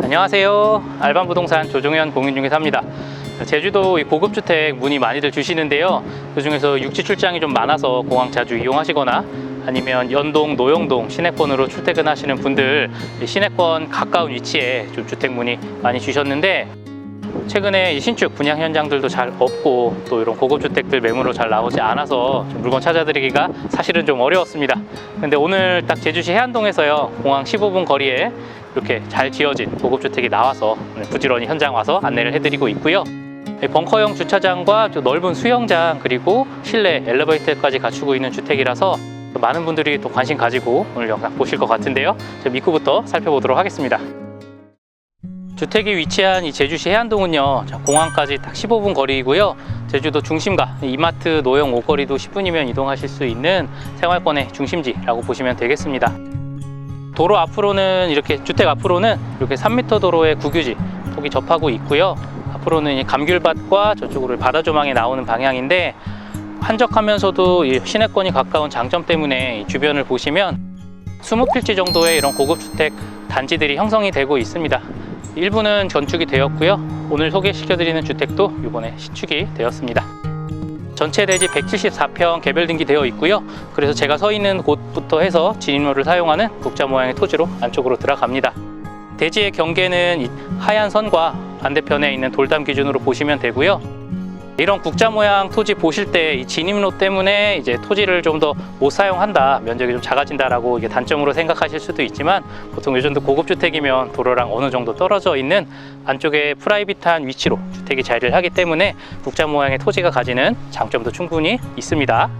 안녕하세요. 알반 부동산 조종현 공인중개사입니다. 제주도 이 고급 주택 문의 많이들 주시는데요. 그 중에서 육지 출장이 좀 많아서 공항 자주 이용하시거나 아니면 연동, 노영동 시내권으로 출퇴근하시는 분들 이 시내권 가까운 위치에 좀 주택 문의 많이 주셨는데 최근에 이 신축 분양 현장들도 잘 없고 또 이런 고급 주택들 매물로 잘 나오지 않아서 좀 물건 찾아드리기가 사실은 좀 어려웠습니다. 근데 오늘 딱 제주시 해안동에서요 공항 15분 거리에 이렇게 잘 지어진 고급 주택이 나와서 부지런히 현장 와서 안내를 해드리고 있고요. 이 벙커형 주차장과 또 넓은 수영장 그리고 실내 엘리베이터까지 갖추고 있는 주택이라서 또 많은 분들이 또 관심 가지고 오늘 영상 보실 것 같은데요. 저 입구부터 살펴보도록 하겠습니다. 주택이 위치한 이 제주시 해안동은요 자, 공항까지 딱 15분 거리이고요. 제주도 중심가 이마트 노영 오거리도 10분이면 이동하실 수 있는 생활권의 중심지라고 보시면 되겠습니다. 도로 앞으로는 이렇게 주택 앞으로는 이렇게 3m 도로의 국유지 폭이 접하고 있고요. 앞으로는 이 감귤밭과 저쪽으로 바다 조망이 나오는 방향인데 한적하면서도 이 시내권이 가까운 장점 때문에 이 주변을 보시면 20필지 정도의 이런 고급 주택 단지들이 형성이 되고 있습니다. 일부는 건축이 되었고요. 오늘 소개시켜드리는 주택도 이번에 신축이 되었습니다. 전체 대지 174평 개별 등기되어 있고요. 그래서 제가 서 있는 곳부터 해서 진입로를 사용하는 국자 모양의 토지로 안쪽으로 들어갑니다. 대지의 경계는 이 하얀 선과 반대편에 있는 돌담 기준으로 보시면 되고요. 이런 국자 모양 토지 보실 때 이 진입로 때문에 이제 토지를 좀 더 못 사용한다, 면적이 좀 작아진다라고 이게 단점으로 생각하실 수도 있지만 보통 요즘도 고급 주택이면 도로랑 어느 정도 떨어져 있는 안쪽에 프라이빗한 위치로 주택이 자리를 하기 때문에 국자 모양의 토지가 가지는 장점도 충분히 있습니다.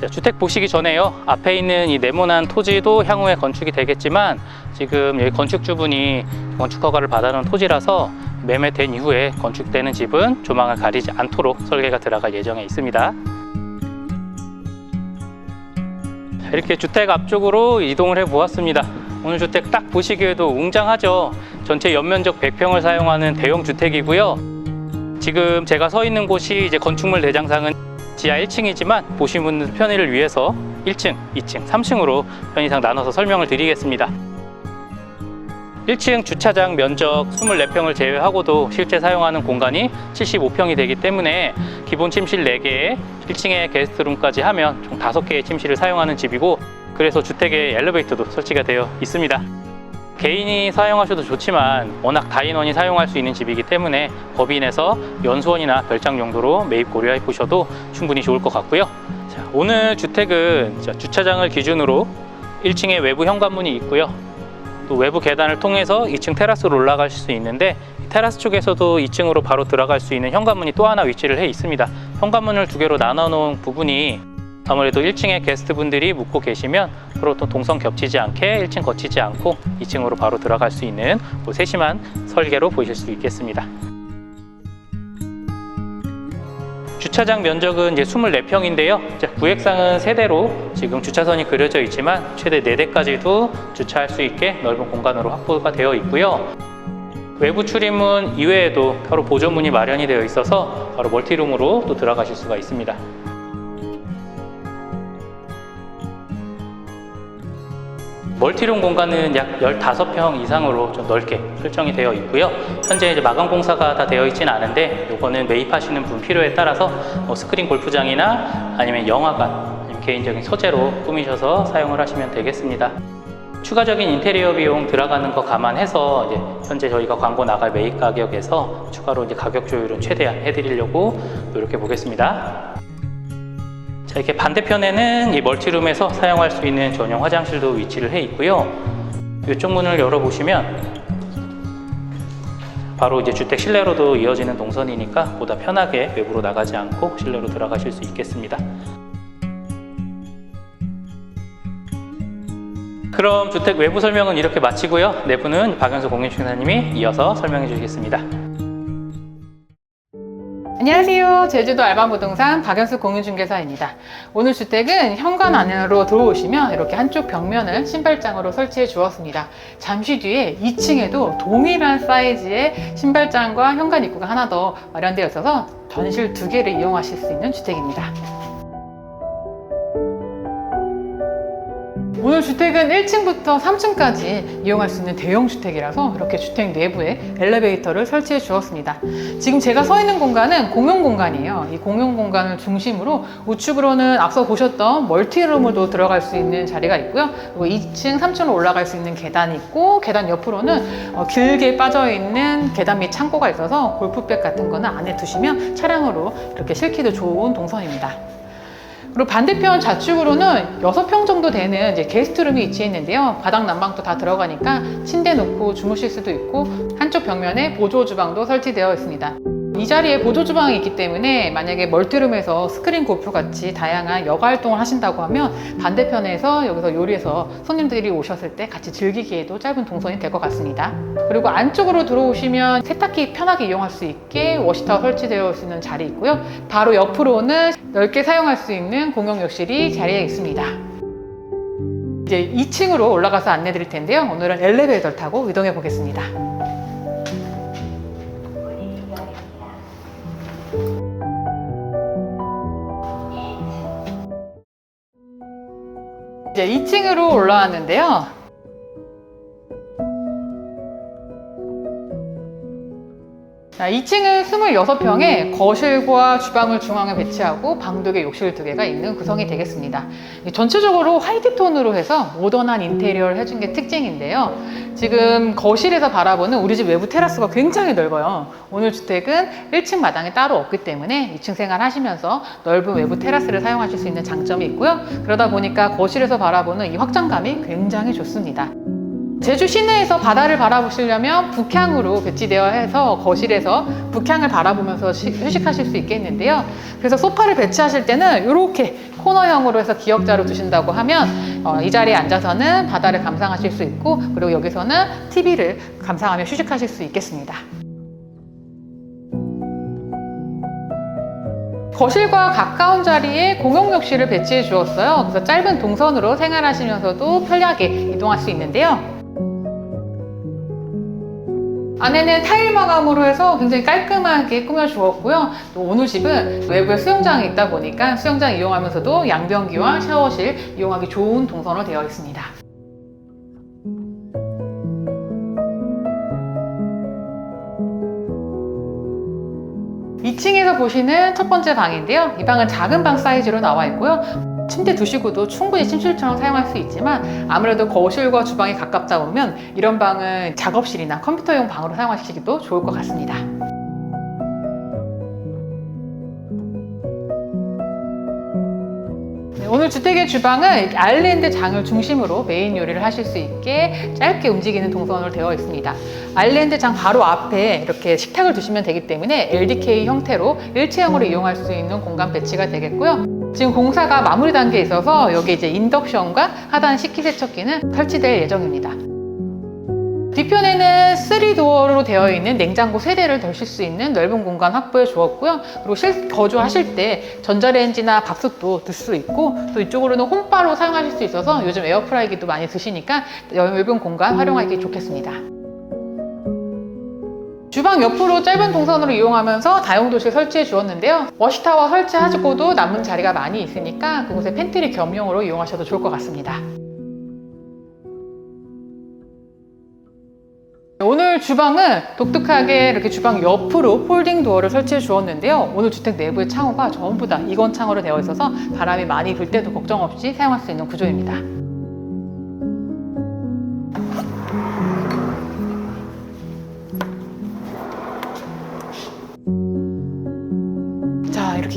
자, 주택 보시기 전에요. 앞에 있는 이 네모난 토지도 향후에 건축이 되겠지만 지금 여기 건축주분이 건축 허가를 받아놓은 토지라서 매매된 이후에 건축되는 집은 조망을 가리지 않도록 설계가 들어갈 예정에 있습니다. 자, 이렇게 주택 앞쪽으로 이동을 해 보았습니다. 오늘 주택 딱 보시기에도 웅장하죠. 전체 연면적 100평을 사용하는 대형 주택이고요. 지금 제가 서 있는 곳이 이제 건축물 대장상은 지하 1층이지만 보신 분들 편의를 위해서 1층, 2층, 3층으로 편의상 나눠서 설명을 드리겠습니다. 1층 주차장 면적 24평을 제외하고도 실제 사용하는 공간이 75평이 되기 때문에 기본 침실 4개에 1층에 게스트룸까지 하면 총 5개의 침실을 사용하는 집이고 그래서 주택에 엘리베이터도 설치가 되어 있습니다. 개인이 사용하셔도 좋지만 워낙 다인원이 사용할 수 있는 집이기 때문에 법인에서 연수원이나 별장 용도로 매입 고려해 보셔도 충분히 좋을 것 같고요. 자, 오늘 주택은 자, 주차장을 기준으로 1층에 외부 현관문이 있고요. 또 외부 계단을 통해서 2층 테라스로 올라가실 수 있는데 이 테라스 쪽에서도 2층으로 바로 들어갈 수 있는 현관문이 또 하나 위치를 해 있습니다. 현관문을 두 개로 나눠 놓은 부분이 아무래도 1층에 게스트분들이 묵고 계시면 서로 또 동선 겹치지 않게 1층 거치지 않고 2층으로 바로 들어갈 수 있는 뭐 세심한 설계로 보실 수 있겠습니다. 주차장 면적은 이제 24평인데요. 구획상은 세대로 지금 주차선이 그려져 있지만 최대 4대까지도 주차할 수 있게 넓은 공간으로 확보가 되어 있고요. 외부 출입문 이외에도 바로 보조문이 마련이 되어 있어서 바로 멀티룸으로 또 들어가실 수가 있습니다. 멀티룸 공간은 약 15평 이상으로 좀 넓게 설정이 되어 있고요. 현재 이제 마감 공사가 다 되어 있지는 않은데 이거는 매입하시는 분 필요에 따라서 뭐 스크린 골프장이나 아니면 영화관, 개인적인 서재로 꾸미셔서 사용을 하시면 되겠습니다. 추가적인 인테리어 비용 들어가는 거 감안해서 이제 현재 저희가 광고 나갈 매입 가격에서 추가로 이제 가격 조율은 최대한 해드리려고 노력해 보겠습니다. 자, 이렇게 반대편에는 이 멀티룸에서 사용할 수 있는 전용 화장실도 위치를 해 있고요. 이쪽 문을 열어보시면 바로 이제 주택 실내로도 이어지는 동선이니까 보다 편하게 외부로 나가지 않고 실내로 들어가실 수 있겠습니다. 그럼 주택 외부 설명은 이렇게 마치고요. 내부는 박연수 공인중개사님이 이어서 설명해 주시겠습니다. 안녕하세요. 제주도 알바부동산 박연수 공인중개사입니다. 오늘 주택은 현관 안으로 들어오시면 이렇게 한쪽 벽면을 신발장으로 설치해 주었습니다. 잠시 뒤에 2층에도 동일한 사이즈의 신발장과 현관 입구가 하나 더 마련되어 있어서 전실 두 개를 이용하실 수 있는 주택입니다. 오늘 주택은 1층부터 3층까지 이용할 수 있는 대형 주택이라서 이렇게 주택 내부에 엘리베이터를 설치해 주었습니다. 지금 제가 서 있는 공간은 공용 공간이에요. 이 공용 공간을 중심으로 우측으로는 앞서 보셨던 멀티룸으로 들어갈 수 있는 자리가 있고요. 그리고 2층, 3층으로 올라갈 수 있는 계단이 있고 계단 옆으로는 어, 길게 빠져 있는 계단 및 창고가 있어서 골프백 같은 거는 안에 두시면 차량으로 이렇게 실기도 좋은 동선입니다. 그리고 반대편 좌측으로는 6평 정도 되는 이제 게스트룸이 위치해 있는데요. 바닥 난방도 다 들어가니까 침대 놓고 주무실 수도 있고 한쪽 벽면에 보조 주방도 설치되어 있습니다. 이 자리에 보조 주방이 있기 때문에 만약에 멀티룸에서 스크린 골프 같이 다양한 여가 활동을 하신다고 하면 반대편에서 여기서 요리해서 손님들이 오셨을 때 같이 즐기기에도 짧은 동선이 될 것 같습니다. 그리고 안쪽으로 들어오시면 세탁기 편하게 이용할 수 있게 워시타워 설치되어 있는 자리 있고요. 바로 옆으로는 넓게 사용할 수 있는 공용 욕실이 자리에 있습니다. 이제 2층으로 올라가서 안내 드릴 텐데요. 오늘은 엘리베이터를 타고 이동해 보겠습니다. 이제 2층으로 올라왔는데요. 자, 2층은 26평에 거실과 주방을 중앙에 배치하고 방 두 개, 욕실 두 개가 있는 구성이 되겠습니다. 이 전체적으로 화이트 톤으로 해서 모던한 인테리어를 해준 게 특징인데요. 지금 거실에서 바라보는 우리 집 외부 테라스가 굉장히 넓어요. 오늘 주택은 1층 마당이 따로 없기 때문에 2층 생활 하시면서 넓은 외부 테라스를 사용하실 수 있는 장점이 있고요. 그러다 보니까 거실에서 바라보는 이 확장감이 굉장히 좋습니다. 제주 시내에서 바다를 바라보시려면 북향으로 배치되어 해서 거실에서 북향을 바라보면서 시- 휴식하실 수 있겠는데요. 그래서 소파를 배치하실 때는 이렇게 코너형으로 해서 기역자로 두신다고 하면 어, 이 자리에 앉아서는 바다를 감상하실 수 있고 그리고 여기서는 TV를 감상하며 휴식하실 수 있겠습니다. 거실과 가까운 자리에 공용 욕실을 배치해 주었어요. 그래서 짧은 동선으로 생활하시면서도 편리하게 이동할 수 있는데요. 안에는 타일 마감으로 해서 굉장히 깔끔하게 꾸며 주었고요. 또 오늘 집은 외부에 수영장이 있다 보니까 수영장 이용하면서도 양변기와 샤워실 이용하기 좋은 동선으로 되어 있습니다. 이층에서 보시는 첫 번째 방인데요. 이 방은 작은 방 사이즈로 나와 있고요. 침대 두시고도 충분히 침실처럼 사용할 수 있지만 아무래도 거실과 주방이 가깝다 보면 이런 방은 작업실이나 컴퓨터용 방으로 사용하시기도 좋을 것 같습니다. 네, 오늘 주택의 주방은 아일랜드 장을 중심으로 메인 요리를 하실 수 있게 짧게 움직이는 동선으로 되어 있습니다. 아일랜드 장 바로 앞에 이렇게 식탁을 두시면 되기 때문에 LDK 형태로 일체형으로 이용할 수 있는 공간 배치가 되겠고요. 지금 공사가 마무리 단계에 있어서 여기 이제 인덕션과 하단 식기세척기는 설치될 예정입니다. 뒤편에는 3도어로 되어 있는 냉장고 세대를 덜실 수 있는 넓은 공간 확보해 주었고요. 그리고 실, 거주하실 때 전자레인지나 밥솥도 들 수 있고 또 이쪽으로는 홈바로 사용하실 수 있어서 요즘 에어프라이기도 많이 드시니까 넓은 공간 활용하기 좋겠습니다. 주방 옆으로 짧은 동선으로 이용하면서 다용도실 설치해 주었는데요. 워시타워 설치하시고도 남은 자리가 많이 있으니까 그곳에 팬트리 겸용으로 이용하셔도 좋을 것 같습니다. 오늘 주방은 독특하게 이렇게 주방 옆으로 폴딩 도어를 설치해 주었는데요. 오늘 주택 내부의 창호가 전부 다 이건 창호로 되어 있어서 바람이 많이 불 때도 걱정 없이 사용할 수 있는 구조입니다.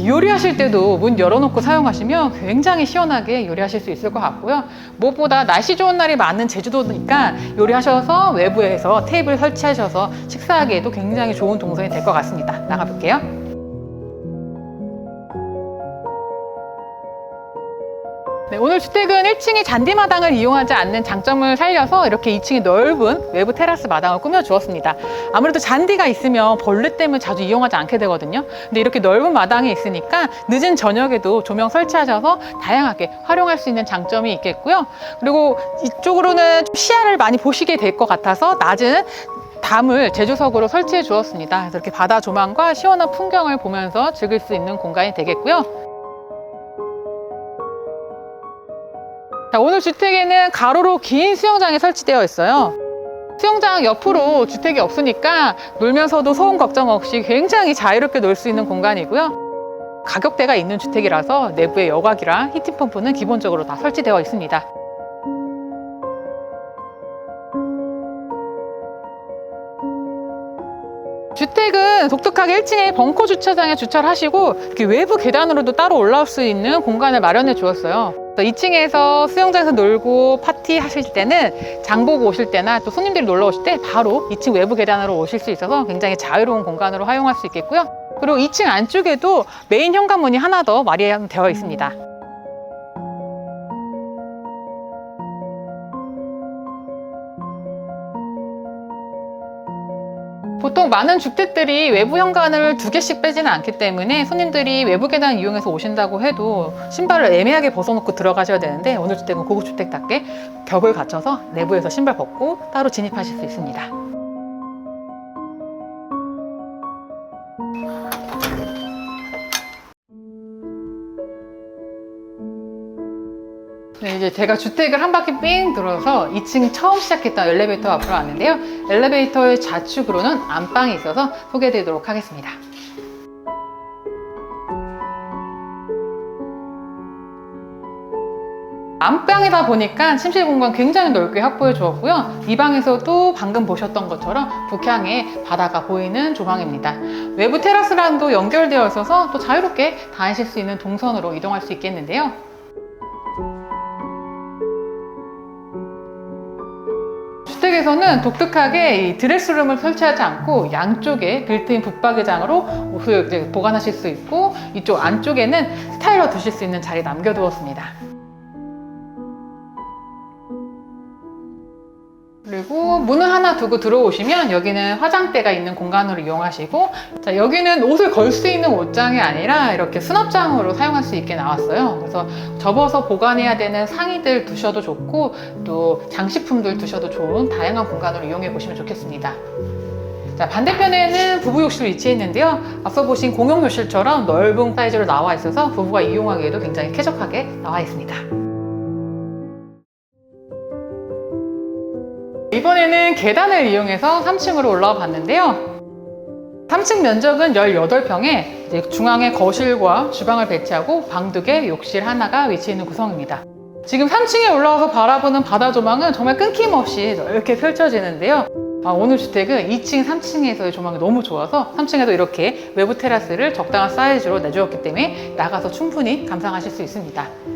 요리하실 때도 문 열어놓고 사용하시면 굉장히 시원하게 요리하실 수 있을 것 같고요. 무엇보다 날씨 좋은 날이 많은 제주도니까 요리하셔서 외부에서 테이블 설치하셔서 식사하기에도 굉장히 좋은 동선이 될 것 같습니다. 나가볼게요. 네, 오늘 주택은 1층의 잔디마당을 이용하지 않는 장점을 살려서 이렇게 2층이 넓은 외부 테라스 마당을 꾸며주었습니다. 아무래도 잔디가 있으면 벌레 때문에 자주 이용하지 않게 되거든요. 근데 이렇게 넓은 마당이 있으니까 늦은 저녁에도 조명 설치하셔서 다양하게 활용할 수 있는 장점이 있겠고요. 그리고 이쪽으로는 좀 시야를 많이 보시게 될 것 같아서 낮은 담을 제주석으로 설치해 주었습니다. 이렇게 바다 조망과 시원한 풍경을 보면서 즐길 수 있는 공간이 되겠고요. 자, 오늘 주택에는 가로로 긴 수영장이 설치되어 있어요. 수영장 옆으로 주택이 없으니까 놀면서도 소음 걱정 없이 굉장히 자유롭게 놀 수 있는 공간이고요. 가격대가 있는 주택이라서 내부에 여과기랑 히팅펌프는 기본적으로 다 설치되어 있습니다. 주택은 독특하게 1층에 벙커 주차장에 주차를 하시고 이렇게 외부 계단으로도 따로 올라올 수 있는 공간을 마련해 주었어요. 2층에서 수영장에서 놀고 파티 하실 때는 장 보고 오실 때나 또 손님들이 놀러 오실 때 바로 2층 외부 계단으로 오실 수 있어서 굉장히 자유로운 공간으로 활용할 수 있겠고요. 그리고 2층 안쪽에도 메인 현관문이 하나 더 마련되어 있습니다. 보통 많은 주택들이 외부 현관을 두 개씩 빼지는 않기 때문에 손님들이 외부 계단 이용해서 오신다고 해도 신발을 애매하게 벗어놓고 들어가셔야 되는데 오늘 주택은 고급 주택답게 벽을 갖춰서 내부에서 신발 벗고 따로 진입하실 수 있습니다. 이제 제가 주택을 한 바퀴 삥 돌아서 2층 처음 시작했던 엘리베이터 앞으로 왔는데요. 엘리베이터의 좌측으로는 안방이 있어서 소개해드리도록 하겠습니다. 안방이다 보니까 침실 공간 굉장히 넓게 확보해 주었고요. 이 방에서도 방금 보셨던 것처럼 북향의 바다가 보이는 조망입니다. 외부 테라스랑도 연결되어 있어서 또 자유롭게 다니실 수 있는 동선으로 이동할 수 있겠는데요. 주택에서는 독특하게 이 드레스룸을 설치하지 않고 양쪽에 빌트인 붙박이장으로 옷을 보관하실 수 있고 이쪽 안쪽에는 스타일러 두실 수 있는 자리 남겨두었습니다. 두고 들어오시면 여기는 화장대가 있는 공간으로 이용하시고 자, 여기는 옷을 걸 수 있는 옷장이 아니라 이렇게 수납장으로 사용할 수 있게 나왔어요. 그래서 접어서 보관해야 되는 상의들 두셔도 좋고 또 장식품들 두셔도 좋은 다양한 공간으로 이용해 보시면 좋겠습니다. 자, 반대편에는 부부 욕실 위치해 있는데요. 앞서 보신 공용 욕실처럼 넓은 사이즈로 나와 있어서 부부가 이용하기에도 굉장히 쾌적하게 나와 있습니다. 이번에는 계단을 이용해서 3층으로 올라와 봤는데요. 3층 면적은 18평에 중앙에 거실과 주방을 배치하고 방 두 개, 욕실 하나가 위치해 있는 구성입니다. 지금 3층에 올라와서 바라보는 바다 조망은 정말 끊김없이 넓게 펼쳐지는데요. 아, 오늘 주택은 2층, 3층에서의 조망이 너무 좋아서 3층에도 이렇게 외부 테라스를 적당한 사이즈로 내주었기 때문에 나가서 충분히 감상하실 수 있습니다.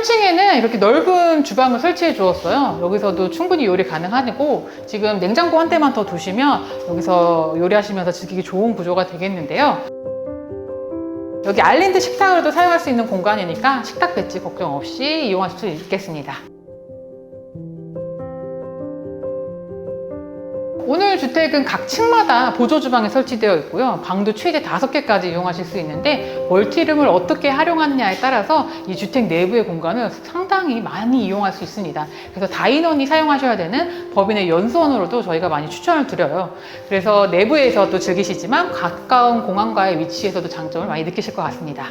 3층에는 이렇게 넓은 주방을 설치해 주었어요. 여기서도 충분히 요리 가능하고 지금 냉장고 한 대만 더 두시면 여기서 요리하시면서 즐기기 좋은 구조가 되겠는데요. 여기 알린드 식탁으로도 사용할 수 있는 공간이니까 식탁 배치 걱정 없이 이용하실 수 있겠습니다. 오늘 주택은 각 층마다 보조 주방이 설치되어 있고요. 방도 최대 5개까지 이용하실 수 있는데 멀티룸을 어떻게 활용하느냐에 따라서 이 주택 내부의 공간을 상당히 많이 이용할 수 있습니다. 그래서 다인원이 사용하셔야 되는 법인의 연수원으로도 저희가 많이 추천을 드려요. 그래서 내부에서 도 즐기시지만 가까운 공항과의 위치에서도 장점을 많이 느끼실 것 같습니다.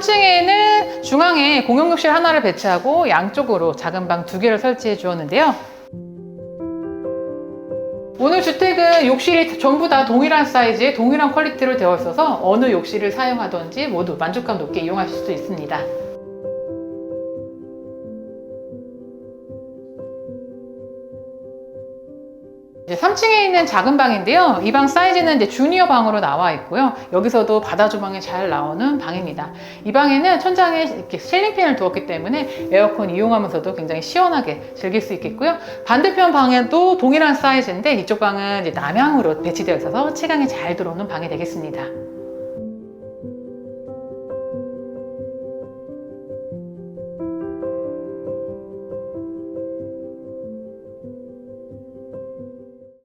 3층에는 중앙에 공용욕실 하나를 배치하고 양쪽으로 작은 방 두 개를 설치해 주었는데요. 오늘 주택은 욕실이 전부 다 동일한 사이즈의 동일한 퀄리티로 되어 있어서 어느 욕실을 사용하든지 모두 만족감 높게 이용하실 수 있습니다. 3층에 있는 작은 방인데요. 이 방 사이즈는 이제 주니어 방으로 나와 있고요. 여기서도 바다 조망이 잘 나오는 방입니다. 이 방에는 천장에 이렇게 실링팬을 두었기 때문에 에어컨 이용하면서도 굉장히 시원하게 즐길 수 있겠고요. 반대편 방에도 동일한 사이즈인데 이쪽 방은 이제 남향으로 배치되어 있어서 채광이 잘 들어오는 방이 되겠습니다.